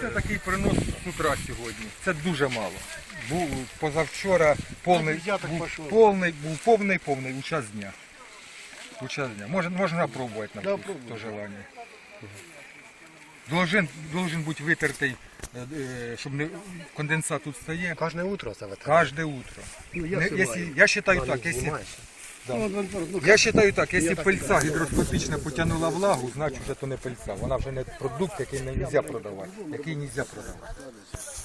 Це такий принос з утра сьогодні. Це дуже мало. Був позавчора повний, Я так був пішов. повний, був повний, повний у час дня. У час дня. Можна, можна пробувати на Да, вкус, пробуй. хто желання. Должен, должен бути витертий, е, е, щоб не конденсат тут стає. Кожне утро це витратить. Каждое утро. Ну, я снимаю. если- я считаю так, если, знімаєшся. Ну, ну, ну, я считаю так, якщо пильця гідроскопічно потягнула влагу, значить вже то не пильця. Вона вже не продукт, який не можна продавати, який не можна продавати.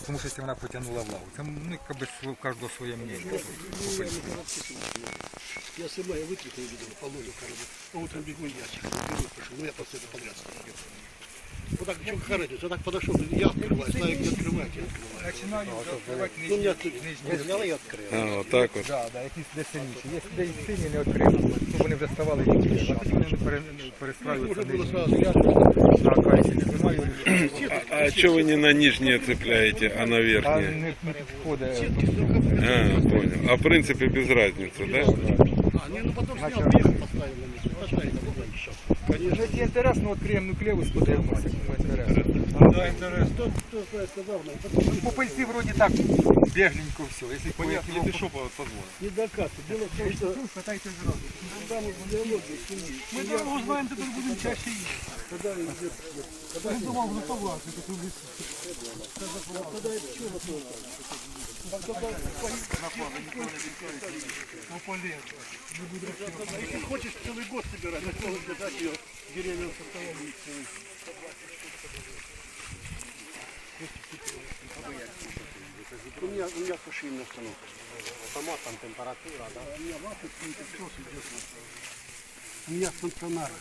Тому що якщо вона потягнула влагу, це ну, якби у кожного своє мнення. Я снимаю, я вытряхну видел, полную коробу. А утром бегу ящик, ну я просто это подряд Вот так, что характерно, вот так подошел, я открываю, Славик не открывает, я открываю. Починаю відкривати Ну, нижні, меня тут нижні взял и открыл. А, отак от. Да, да, якісь де сильніші. Є де і сині не отримали, щоб вони вже ставали ліпші. А тоді вони пере- перестраюються Уже было нижні сразу. вентилятори, на акації не знімаю. А, а чого ви не на нижнє цепляєте, а на А верхнє? не, не підходить. А, понял. А в принципе без разницы, да? А, не, ну потом снял, приехал, поставил на место. Поставил на место еще. Конечно. Якщо інтересно, відкриємо нуклеус, інтересно. Да, интересно. Кто, кто знает, сказал, но потом По пальці вроді так бігленько все. Якщо понятно, якщо що, не докатывай. Дело в том, что хватайте зразу. там в диалоге ними. Ми дорогу будемо чаще їсти. Когда идет, когда я думал, ну повлажно, как у лесу. Когда это Если хочешь целый год собирать, целый год дать ее деревьям состоянии. У меня, у меня сушильная установка. Сама там температура, да? У меня ваты, все идет. У меня стационар.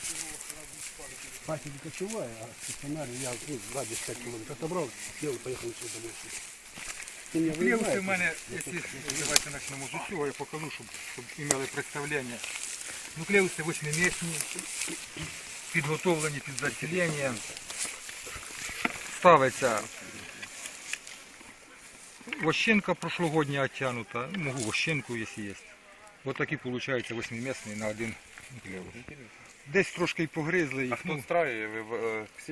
Не кочевая, а стационар я ну, радиус 5 километров отобрал, сел и поехал отсюда домой. Клеуси в мене, якщо давайте почнемо з усього, я покажу, щоб, щоб імели представлення. Нуклеуси восьмимісні, підготовлені під заселення. Ставиться вощинка прошлогодня оттянута, ну, могу вощинку, якщо є. Ось такі виходить восьмимісний на один нуклеус. Десь трошки й погризли А їх. хто Ну, встраює, ви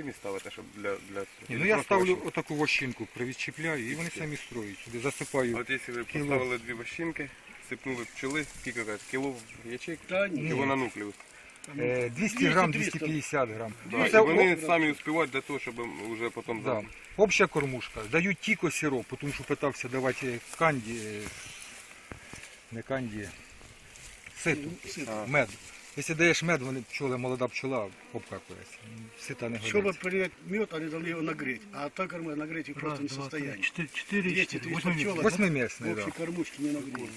е, ставите, щоб для, для ні, ну я ставлю отаку вощинку, привідчіпляю і вони самі строють. Сюди засипаю. От якщо ви Кіло. поставили дві вощинки, сипнули пчели, скільки кажуть, кіло в ячейк, Да ні. кіло на нуклеус. Е, 200 грам, 200-300. 250 грам. Да, Ну, і вони о- самі успівають для того, щоб вже потім да. Обща кормушка. Дають тільки сироп, тому що питався давати канді, е, не канді, ситу, Сито. мед. Якщо даєш мед, вони пчоли, молода пчола обкакується. Сита не Чтобы годиться. принять мед, они должны его нагреть. А так кормы нагреть их просто не в состоянии. Четыре, четыре, 200 четыре, 300 пчел, в Восьмимісний, общей да. кормушке не нагреть.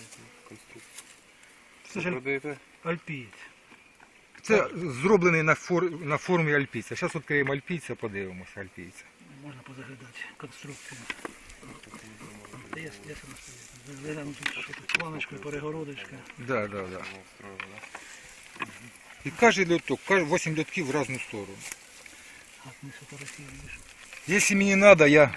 Це ж продаєте. альпієць. Це зроблений на, фор, на формі альпійця. Зараз відкриємо альпійця, подивимося альпійця. Можна позаглядати конструкцію. Та є, є Заглянемо тут, що тут планочка, перегородочка. Да, да, да. І кожен льоток, 8 льотків в різну сторону. Якщо мені треба, я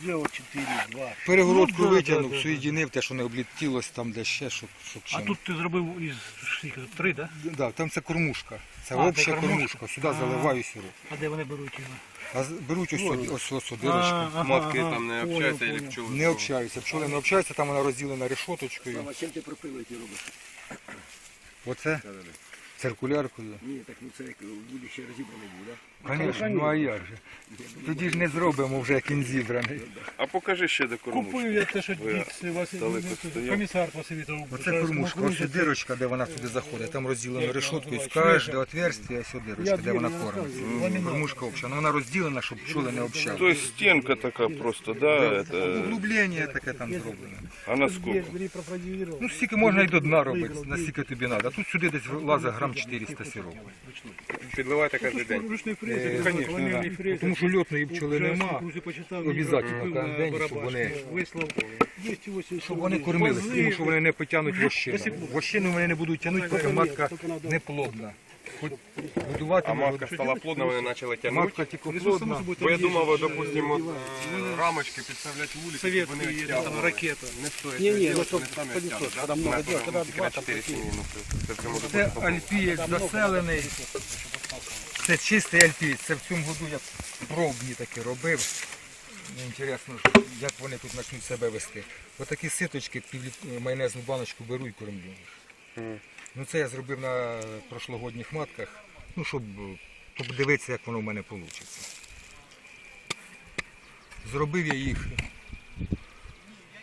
сделал 4, 2. перегородку Ну, да, витягнув, да, да, соєдинив те, що не облітілось там, де ще, щоб, щоб А чим. тут ти зробив із скільки? Три, так? Да? Да, там це кормушка. Це А, це обща кормушка. кормушка. Сюди А. заливаю сироп. А де вони беруть його? А з- беруть ось ось, ось, ось дирочка. ага, Матки ага. там не Понял, общаються, понял. пчоли. Не общаються. Пчоли не общаються, там вона розділена решоточкою. А чим ти пропилити робиш? Оце циркуляркою. Ні, так ну це як буде ще розібраний буде? Звісно, ну а як же? Тоді ж не зробимо вже, він зібраний. А покажи ще де кормушки. Купив я те, що дід Василь, далеко стояв. комісар посовітував. Оце кормушка, ось дирочка, де вона сюди заходить. Там розділено Як решоткою. З кожного отверстия ось дирочка, де вона кормиться. Кормушка обща. Ну вона розділена, щоб пчоли не общали. Тобто стінка така просто, да, это... Углублення таке там зроблене. а на пропродював. Ну, скільки можна і до дна робити, наскільки тобі треба. Тут сюди десь лазить грам 400 сиропу. Підливайте кожен день. Конечно, да. фрезер. Тому що льотної пчоли нема. на день, щоб вони- Вислав. 280 Щоб вони кормилися, тому що вони не потягнуть вощину. Вощину вони не будуть тягнути, поки матка не плодна. Хоч годувати А можна. матка стала плодна, вони почали тягнути. матка тільки плодна. Бо я думав, допустимо, от, е, рамочки підставляти вулиці, щоб вони Советские, відтягували. там ракета. Не стоїть. Не, не, це ну когда много когда два, на 4 сім'ї, ну, це- альпієць заселений. Це чистий альпієць. Це в цьому году я пробні такі робив. Інтересно, як вони тут почнуть себе вести. Отакі ситочки, півліт- майонезну баночку беру і кормлю. їх. Ну це я зробив на прошлогодніх матках, ну щоб подивитися, як воно в мене вийде. Зробив я їх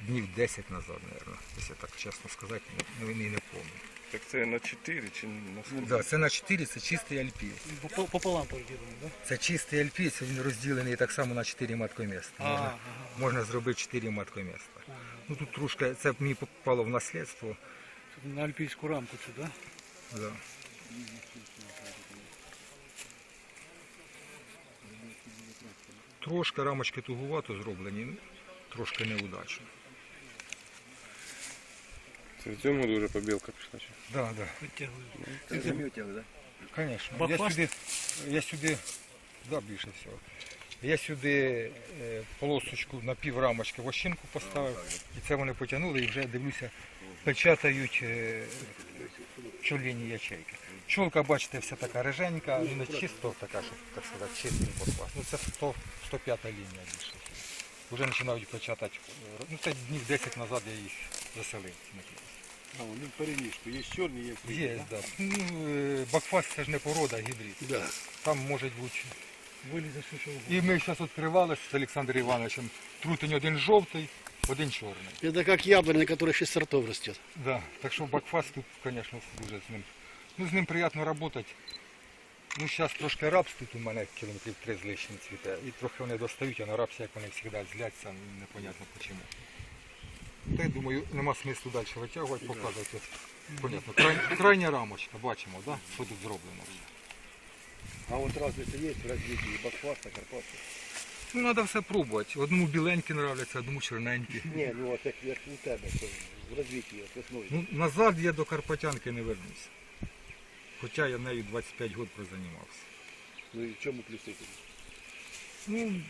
днів 10 назад, мабуть, якщо так чесно сказати, не, не, не пам'ятаю. Так це на 4 чи на скільки? Да, це на 4, це чистий альпієць. Поп- Пополам поділено, так? Це чистий альпієць, він розділений так само на 4 маткоміста. Можна, Ага, можна зробити 4 маткоміста. Ну тут трошки, це мені попало в наслідство. На альпійську рамку цю, так? Да. Трошки рамочки тугувато зроблені, ну, трошки неудачно. Це в цьому году вже побілка пішла. чи? Да, да. Витягує. Конечно. Я сюди, я сюди, да, більше всього. Я сюди е, полосочку на пів рамочки вощинку поставив, і це вони потягнули і вже дивлюся, печатають е, пчоліні ячейки. Пчолка, бачите, вся така реженька, ну не чисто така, щоб так сказати, чистий поклад. Ну це 100, 105 лінія більше. Вже починають печатати. е, Ну це днів 10 назад я їх заселив. ці накидки. А, ну перемішку. Є чорні, є сині. Є, так. Да. Ну, е, бакфаст це ж не порода, а гібрид. Да. Там може бути. Вилізе все, що І ми зараз відкривали з Олександром Івановичем. Трутень один жовтий, один чорний. Это как яблоня, которая шесть сортов растет. Да. Так що бакфаст тут, звісно, дуже з ним. Ну, з ним приємно працювати. Ну, зараз трошки рапс тут у мене кілометрів три з лишнім цвіте. І трохи вони достають, а на рапсі, як вони завжди зляться, непонятно чому. Та я думаю, нема смислу далі витягувати, показувати. Понятно. Край, крайня рамочка, бачимо, да? що тут зроблено. А вот разница есть в развитии бакфаста, карпатки? Ну, треба все пробувати. Одному біленькі нравляться, одному чорненькі. Не, ну вот як, як у тебе, то в развитии от весною. Ну, назад я до Карпатянки не вернуся. Хоча я нею 25 років прозанімався. Ну і в чому плюси? Ну,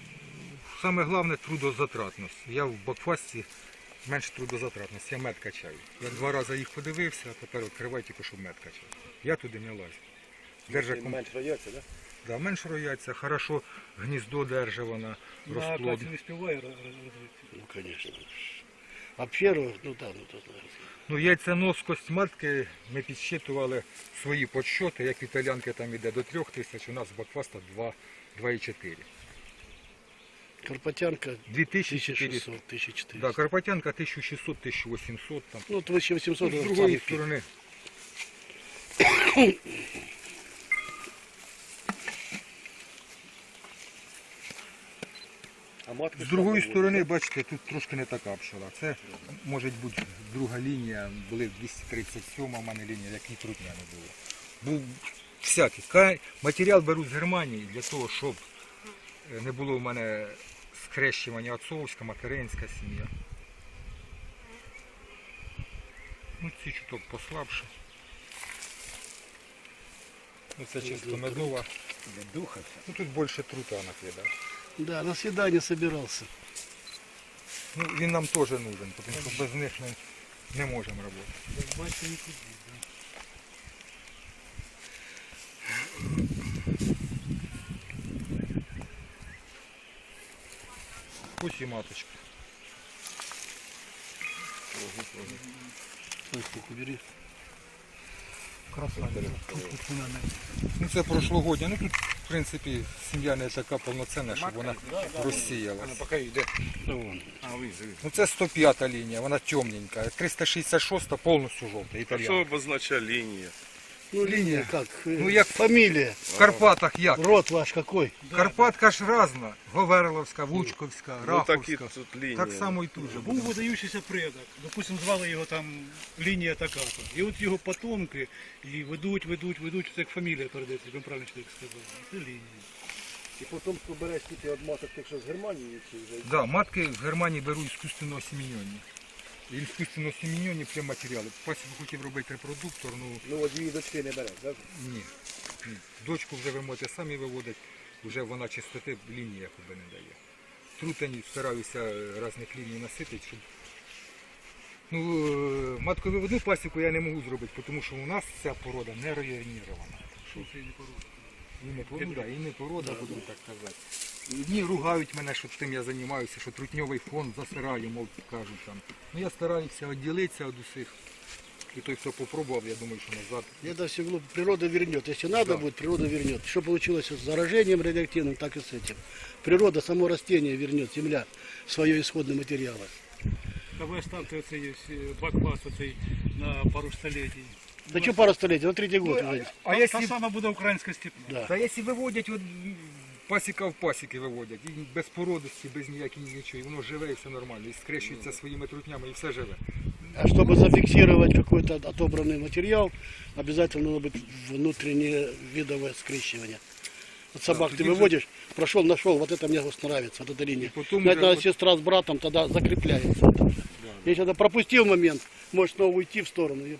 саме головне трудозатратність. Я в бакфасті менше трудозатратності, я мед качаю. Я два рази їх подивився, а тепер відкриваю тільки, щоб мед качати. Я туди не лазю. Держа ком... Менш роється, да? да, менше рояться, хорошо гніздо держа вона, на розплод. акації не співає розвитку. Ну, конечно. А перу, ну да, ну то знаєш. Ну, яйценоскость матки ми підсчитували свої подсчоти, як в італянки там іде до 3 тисяч, у нас 2, 2,4. Карпатянка 2400. 1600, 1400. Да, Карпатянка 1600, 1800 там. Ну, 1800 З другої сторони. А матка З другої сторони, бачите, тут трошки не така пчола. Це може бути друга лінія, були 237 у мене лінія, як і трудня не було. Був всякий. Матеріал беру з Германії для того, щоб е, не було в мене скрещування отцовська, материнська сім'я. Ну, ці чуток послабше. Ну, це чисто медова. Ну, тут більше трута накидав. Да, на свидание собирался. Ну, він нам теж нужен, тому що без них ми не можемо працювати. Батька нікуди. Ось. Красавиця. Не... Ну це прошлогодня. Ну тут, в принципі, сім'я не така повноцінна, щоб вона йде. Ну. Ну це 105 лінія, вона темненька. 366 повністю жовта, Що обозначає лінія? Ну, линия как? э, Ну, як- Фамилия. В Карпатах як? Род ваш какой? Карпатка ж разна. Govерловська, Вучковська, Ну такі Раховська. тут лінії. Так само і тут же Був видаючийся предок. Допустим, звали його там лінія така-то. І от його потомки і ведуть, ведуть, ведуть, це як фамілія передається, ви правильно чоловік сказав. Це лінія. І потім береш тільки від маток, якщо з Германії чи вже. Да, матки в Германії беруть іскусственно осіміньонні. І іскусственно осіміньонні прям матеріали. Пасіку хотів робити репродуктор, ну Ну от її дочки не береш, так? Ні. Ні. Дочку вже ви можете самі виводити, вже вона чистоти лінії якоби не дає. Трутень стараюся е, різних ліній наситити, щоб. Ну, е, матковиводну пасіку я не можу зробити, тому що у нас ця порода не районірована. Що це не порушує? І не порода, і не порода, буду так казати. І Одні ругають мене, що тим я займаюся, що трутньовий фонд засираю, мов кажуть там. Ну я стараюся відділитися від усіх. І той, хто попробував, я думаю, що назад. Это все глупо. Природа вернет. Если надо будет, природа вернет. Что получилось с заражением радиоактивным, так и с этим. Природа, само растение вернет, земля, свое исходное материалы. Та ви ставте оцей е, баквас оцей на пару століть. Да что пару столетий, на третий год уже. А Та якщо, сама буде українська степна. Да. та якщо виводять, от, м, пасіка в пасіки виводять, і без породості, без ніякої нічого, і воно живе і все нормально, і скрещується своїми трутнями, і все живе. А чтобы зафиксировать какой-то отобранный материал, обязательно надо быть внутреннее видовое скрещивание. Вот собак ты тоді вже- выводишь, прошел, нашел, вот это мне вот нравится, вот эта линия. потом Знаете, уже надо вот- сестра с братом тогда закрепляется. это уже. Если это пропустил момент, можешь снова уйти в сторону. и-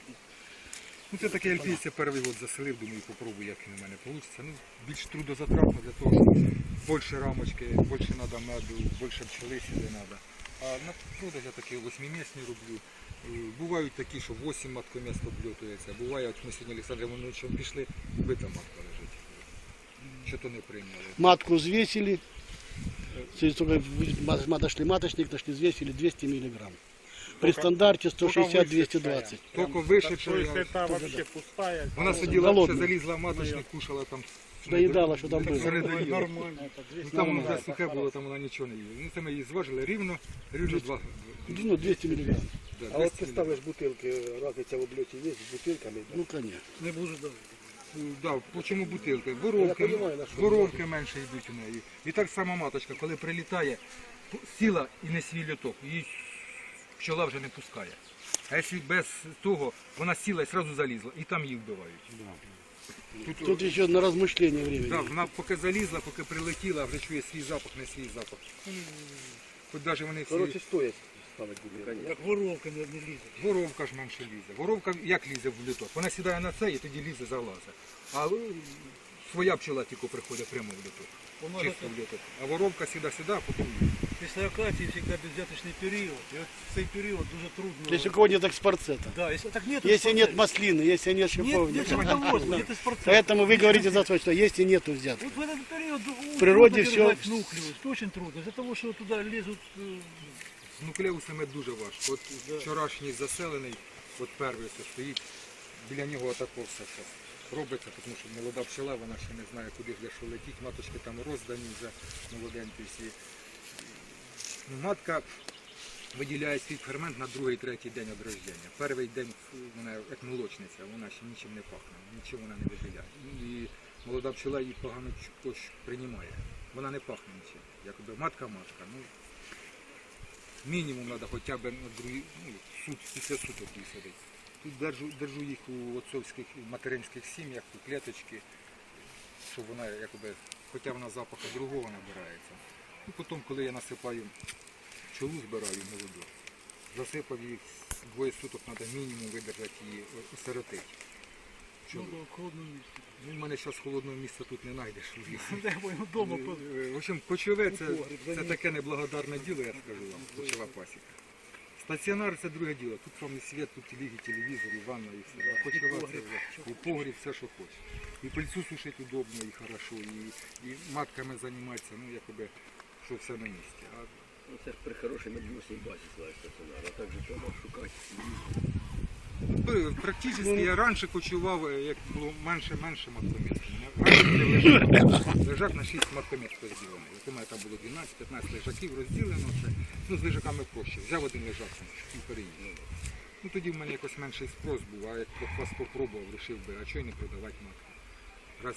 Ну це таке альпійця перший год заселив, думаю, попробую, як він у мене вийде. Ну, більш трудозатратно для того, що більше рамочки, більше треба меду, більше пчели сюди треба. А на продаж я такі восьмимісні роблю. Е, Бувають такі, що 8 маткоміст обльотується. Буває, от ми сьогодні Олександр Івановичем пішли, бита матка лежить. Що то не прийняли. Матку взвесили, Через только ма- ма- дошли маточник, нашли взвесили 200 миллиграмм. При стандарте 160-220. Тільки вишедши, это вообще пустая. вона сиділа, ще Голодна. залізла в маточник, кушала там. Доїдала, що там було. Нормально. Ну, там воно вже сухе було, там вона нічого не їла. Ну це ми її зважили рівно, рівно два. Ну, 200 миллиграмм. да, А 200 от ти ставиш бутилки, разниця в обльоті є з бутилками? Ну, конечно. Не буду далі. Да, почому бутилки? Воровки, Я на що воровки менше йдуть у неї. І так само маточка, коли прилітає, п- сіла і не свій льоток, її пчола вже не пускає. А якщо без того, вона сіла і одразу залізла, і там її вбивають. Тут, Тут еще на размышление да, вона поки залізла, поки прилетіла, вже чує свій запах, не свій запах. Хоч навіть вони всі... Коротше, стоять. Як воровка не не лізе. Воровка ж менше лізе. Воровка як лізе в люток? Вона сідає на це і тоді лізе залазить. А своя пчола тільки приходить прямо в люток. Воно Чисто в люток. А воровка сіда сюди, а потім лізе. Після акації завжди безвяточний період. І от цей період дуже трудно. Если у кого нет экспорцета. Да, если так нет, Если нет маслины, если нет нет, шиповника. нет животноводства, нет спортсмена. Поэтому вы говорите за то, что есть и нету взяток. Вот в этот период В природе трудно всё- держать нуклеус, это очень трудно. Из-за того, что туда лезут э, З нуклеусами дуже важко. От вчорашній заселений, от перший ось стоїть, біля нього отако все зараз Робиться, тому що молода пчела, вона ще не знає, куди вже що летіть. Маточки там роздані вже молоденькі всі. Матка виділяє свій фермент на другий, третій день від рождення. Перший день вона як молочниця, вона ще нічим не пахне, нічого вона не виділяє. І молода пчела її погано приймає. Вона не пахне нічим. Якби матка-матка. Ну, мінімум треба хоча б ну, сут, після суток її сидить. Держу, держу їх у отцовських материнських сім'ях, у клеточки, щоб вона якби, хоча вона запаху другого набирається. І потім, коли я насипаю пчолу, збираю молоду, засипав їх двоє суток, треба мінімум видержати її, осиротити. Ну. Ну, в мене зараз холодного місця тут не знайдеш лісі. Е, В общем, кочове це, це таке неблагодарне діло, я скажу вам, кочова пасіка. Стаціонар це друге діло. Тут вам і світ, тут і ліги, телевізор, і ванна, і все. А це вже і погріб, все, що хочеш. І пильцю сушити удобно, і хорошо, і, і матками займатися, ну якоби, що все на місці. А Ну, це ж при хорошій медвосній базі ставить стаціонар, а так же треба шукати. Б- Практично я раніше кочував, е, як було менше-менше маткоміст. Лежак, на 6 маткоміст розділений. От у мене там було 12-15 лежаків розділено. Це, ну, з лежаками проще. Взяв один лежак там, і переїхав. Ну тоді в мене якось менший спрос був, а як вас попробував, вирішив би, а чого не продавати матку. Раз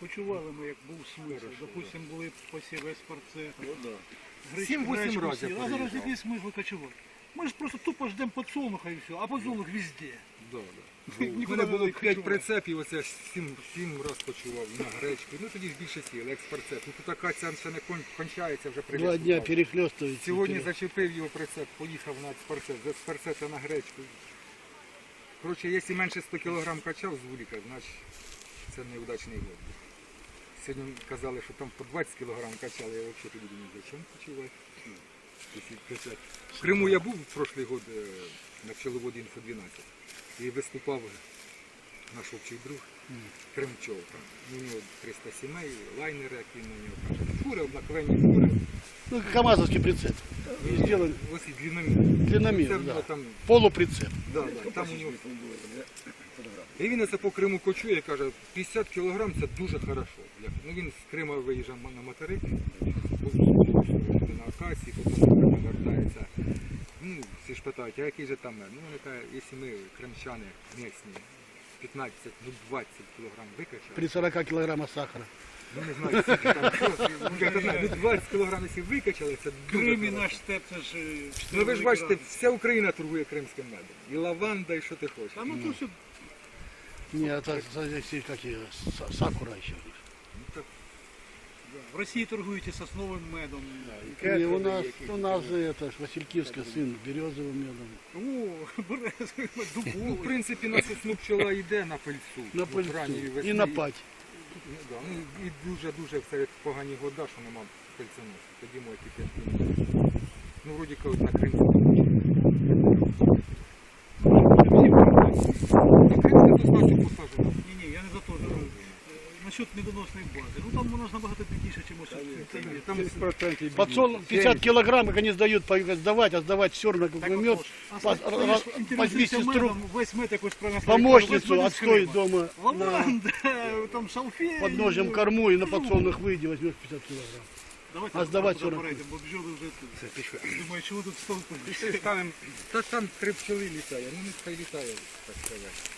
Кочували ми, як був смисл. Допустим, були посіви спорцет. Ну да. Сім-восім разів А зараз переїжджав. який смисл кочувати? Ми ж просто тупо ждемо подсолнуха і все, а подсолнух везде. Да, да. Нікуди У мене було надо 5 кочувати. прицепів, оце сім, сім раз почував і на гречку. Ну тоді ж більше сіли, експорцеп. Ну тут така ця ще не кон- кончається, вже Два дня перехлестываете. Сьогодні зачепив його прицеп, поїхав на експорцеп, з експорцепа на гречку. Коротше, якщо менше 100 кг качав з вуліка, значить це неудачний год. був. Сьогодні казали, що там по 20 кг качали, я взагалі тоді думаю, зачем кочувати? В Криму я був в прошлий год е, на пчеловоді інфо 12 і виступав наш общий друг, Кримчов. У нього 300 сімей, лайнери, які на нього кажуть. Фури, обнаковені фури. Ну, КАМАЗовский прицеп. И сделан Ось і длинномір. длинномер, Це в да. там Полуприцеп. Да, да, там у нього. І він оце по Криму кочує, каже, 50 кілограм це дуже хорошо. Ну, він з Крима виїжджав на материк, був туди на Акації, потім вертається. Ну, всі ж питають, а який же там мед? Ну, вони кажуть, якщо ми кримчани місні 15, ну 20 кілограм викачали, При 40 килограммах сахара. ну не знаю, скільки там, що, я не знаю, ну 20 кілограм, якщо викачали, це дуже Крим і наш степ, це ж е, Ну ви ж бачите, вся Україна торгує кримським медом. І лаванда, і що ти хочеш. Та ну то все Не, это здесь как ее, са- сакура еще. В Росії торгують і сосновим медом. И у нас, у нас же это ж Василькивский сын березовым медом. О, березовий мед, Ну, в дубовий. принципі, на сосну пчола йде на пильцу. На От ранньої пыльцу весни. и на пать. Ну, да, ну, і дуже-дуже в серед погані года, що нема пильценосу. Тоді можуть і п'ять Ну, вроді кажуть, на Кримську тому Кримська то значить посаджена. насчет медоносної бази. Ну там вона ж набагато більше, ніж ось. Там Подсол 50 килограмм, их они сдают, по- сдавать, а сдавать все равно как мед. По, по медсестру, Весь мед якось правильно помощницу отстой дома на Лаванда, там шалфей. подножьем корму и на подсолнух выйди, возьмешь 50 килограмм. Давайте а здавати сюди 40. перейдемо, бо бджоли вже тут. Думаю, чого тут стовпи? ставимо. Та там три пчоли літає, ну нехай літає, так сказати.